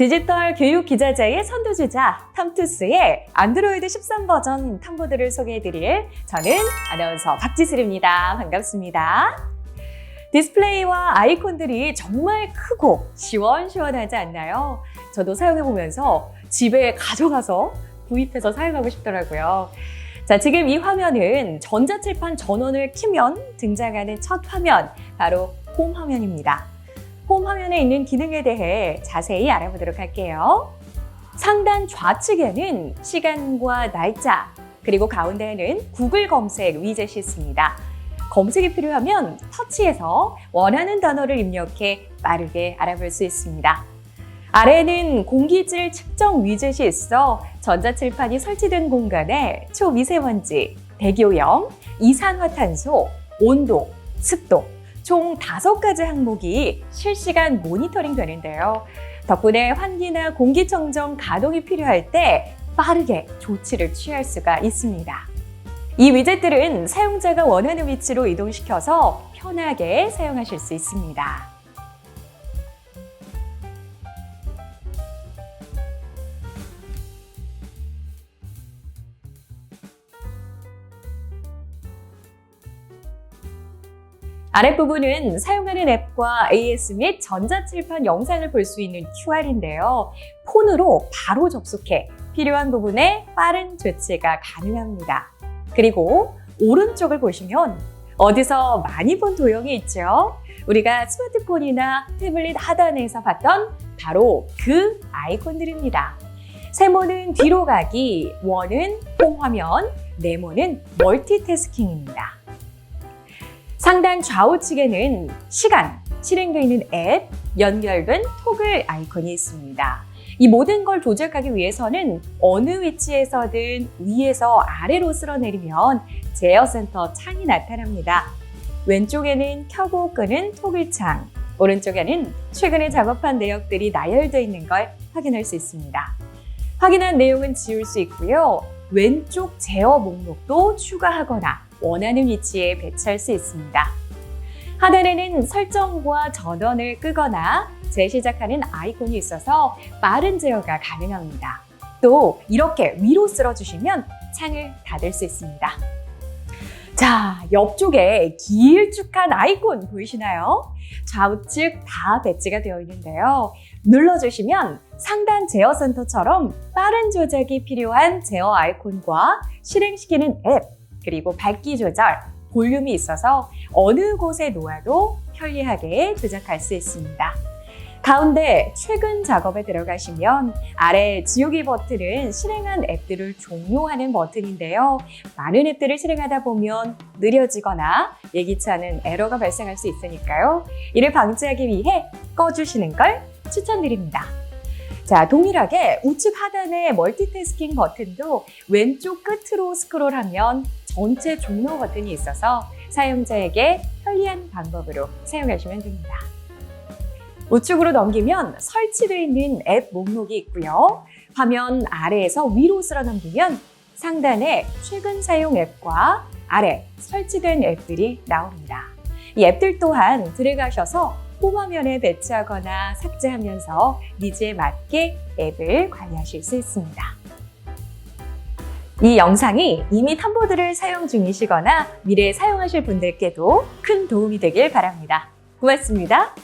디지털 교육 기자재의 선두주자 탐투스의 안드로이드 13 버전 탐보드를 소개해드릴 저는 아나운서 박지슬입니다. 반갑습니다. 디스플레이와 아이콘들이 정말 크고 시원시원하지 않나요? 저도 사용해보면서 집에 가져가서 구입해서 사용하고 싶더라고요. 자, 지금 이 화면은 전자칠판 전원을 키면 등장하는 첫 화면, 바로 홈 화면입니다. 홈 화면에 있는 기능에 대해 자세히 알아보도록 할게요. 상단 좌측에는 시간과 날짜, 그리고 가운데에는 구글 검색 위젯이 있습니다. 검색이 필요하면 터치해서 원하는 단어를 입력해 빠르게 알아볼 수 있습니다. 아래에는 공기질 측정 위젯이 있어 전자칠판이 설치된 공간에 초미세먼지, 대기오염, 이산화탄소, 온도, 습도, 총 다섯 가지 항목이 실시간 모니터링 되는데요. 덕분에 환기나 공기청정 가동이 필요할 때 빠르게 조치를 취할 수가 있습니다. 이 위젯들은 사용자가 원하는 위치로 이동시켜서 편하게 사용하실 수 있습니다. 아랫부분은 사용하는 앱과 AS 및 전자칠판 영상을 볼 수 있는 QR인데요. 폰으로 바로 접속해 필요한 부분에 빠른 조치가 가능합니다. 그리고 오른쪽을 보시면 어디서 많이 본 도형이 있죠? 우리가 스마트폰이나 태블릿 하단에서 봤던 바로 그 아이콘들입니다. 세모는 뒤로 가기, 원은 홈 화면, 네모는 멀티태스킹입니다. 상단 좌우측에는 시간, 실행되어 있는 앱, 연결된 토글 아이콘이 있습니다. 이 모든 걸 조작하기 위해서는 어느 위치에서든 위에서 아래로 쓸어내리면 제어 센터 창이 나타납니다. 왼쪽에는 켜고 끄는 토글 창, 오른쪽에는 최근에 작업한 내역들이 나열되어 있는 걸 확인할 수 있습니다. 확인한 내용은 지울 수 있고요. 왼쪽 제어 목록도 추가하거나 원하는 위치에 배치할 수 있습니다. 하단에는 설정과 전원을 끄거나 재시작하는 아이콘이 있어서 빠른 제어가 가능합니다. 또 이렇게 위로 쓸어주시면 창을 닫을 수 있습니다. 자, 옆쪽에 길쭉한 아이콘 보이시나요? 좌우측 다 배치가 되어 있는데요. 눌러주시면 상단 제어 센터처럼 빠른 조작이 필요한 제어 아이콘과 실행시키는 앱, 그리고 밝기 조절, 볼륨이 있어서 어느 곳에 놓아도 편리하게 조작할 수 있습니다. 가운데 최근 작업에 들어가시면 아래 지우기 버튼은 실행한 앱들을 종료하는 버튼인데요. 많은 앱들을 실행하다 보면 느려지거나 예기치 않은 에러가 발생할 수 있으니까요. 이를 방지하기 위해 꺼주시는 걸 추천드립니다. 자, 동일하게 우측 하단의 멀티태스킹 버튼도 왼쪽 끝으로 스크롤하면 전체 종료 버튼이 있어서 사용자에게 편리한 방법으로 사용하시면 됩니다. 우측으로 넘기면 설치되어 있는 앱 목록이 있고요. 화면 아래에서 위로 쓸어 넘기면 상단에 최근 사용 앱과 아래 설치된 앱들이 나옵니다. 이 앱들 또한 들어가셔서 홈화면에 배치하거나 삭제하면서 니즈에 맞게 앱을 관리하실 수 있습니다. 이 영상이 이미 탐보드를 사용 중이시거나 미래에 사용하실 분들께도 큰 도움이 되길 바랍니다. 고맙습니다.